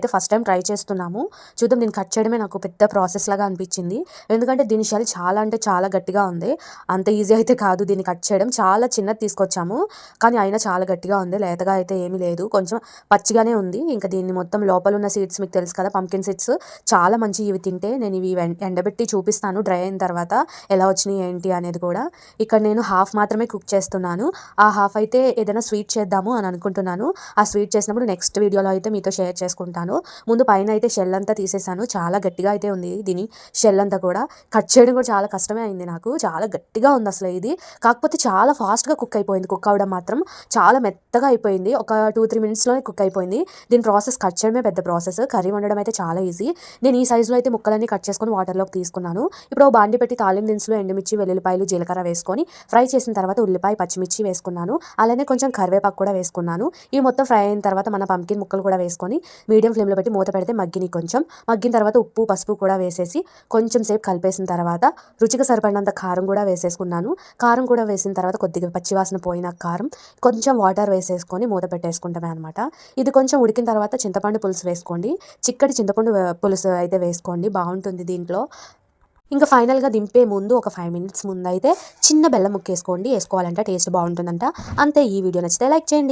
అయితే first time try చేస్తున్నాము. చూద్దాం దీన్ని కట్ చేయడమే నాకు పెద్ద ప్రాసెస్ లాగా అనిపించింది. ఎందుకంటే దీని షెల్ చాలా అంటే చాలా గట్టిగా ఉంది. అంత ఈజీ అయితే కాదు దీన్ని కట్ చేయడం. చాలా చిన్నది తీసుకొచ్చాము కానీ అయినా చాలా గట్టిగా ఉంది. లేతగా అయితే ఏమీ లేదు. కొంచెం పచ్చిగానే ఉంది. ఇంకా దీన్ని మొత్తం లోపల ఉన్న సీడ్స్ మీకు తెలుసు కదా పంకిన్ సీడ్స్ చాలా మంచి ఇవి తింటే నేను ఇవి ఎండబెట్టి చూపిస్తాను డ్రై అయిన తర్వాత ఎలా వచ్చినాయి ఏంటి అనేది కూడా. ఇక్కడ నేను హాఫ్ మాత్రమే కుక్ చేస్తున్నాను. ఆ హాఫ్ అయితే ఏదైనా స్వీట్ చేద్దాము అని అనుకుంటున్నాను. ఆ స్వీట్ చేసినప్పుడు నెక్స్ట్ వీడియోలో అయితే మీతో షేర్ చేసుకుంటాను. ముందు పైన అయితే షెల్ అంతా తీసేసాను. చాలా గట్టిగా అయితే ఉంది దీని షెల్ అంతా కూడా. కట్ చేయడం కూడా చాలా కష్టమే అయింది నాకు. చాలా గట్టిగా ఉంది అసలు ఇది. కాకపోతే చాలా ఫాస్ట్గా కుక్ అయిపోయింది. కుక్ అవడం మాత్రం చాలా మెత్తగా అయిపోయింది. ఒక టూ త్రీ మినిట్స్లోనే కుక్ అయిపోయింది. దీని ప్రాసెస్ కట్ చేయడమే పెద్ద ప్రాసెస్. కర్రీ వండడం అయితే చాలా ఈజీ. నేను ఈ సైజులో అయితే ముక్కలన్నీ కట్ చేసుకొని వాటర్లోకి తీసుకున్నాను. ఇప్పుడు ఓ బాండి పెట్టి తాలిం దినుసులు ఎండుమిర్చి వెల్లుల్లిపాయలు జీలకర్ర వేసుకొని ఫ్రై చేసిన తర్వాత ఉల్లిపాయ పచ్చిమిర్చి వేసుకున్నాను. అలానే కొంచెం కరివేపాకు కూడా వేసుకున్నాను. ఇవి మొత్తం ఫ్రై అయిన తర్వాత మన పంకిన్ ముక్కలు కూడా వేసుకొని మీడియం ఫ్లేమ్లో పెట్టి మూత పెడితే మగ్గిని కొంచెం. మగ్గిన తర్వాత ఉప్పు పసుపు కూడా వేసేసి కొంచెం సేపు కలిపేసిన తర్వాత రుచికి సరిపడినంత కారం కూడా వేసేసుకున్నాను. కారం కూడా వేసిన తర్వాత కొద్దిగా పచ్చివాసన పోయిన కారం కొంచెం వాటర్ వేసేసుకొని మూత పెట్టేసుకుంటామే అనమాట ఇది కొంచెం ఉడికిన తర్వాత చింతపండు పులుసు వేసుకోండి. చిక్కటి చింతపండు పులుసు అయితే వేసుకోండి. బాగుంటుంది దీంట్లో. ఇంకా ఫైనల్గా దింపే ముందు ఒక ఫైవ్ మినిట్స్ ముందు అయితే చిన్న బెల్లం ముక్కేసుకోండి. వేసుకోవాలంటే టేస్ట్ బాగుంటుందంట. అంతే ఈ వీడియో నచ్చితే లైక్ చేయండి.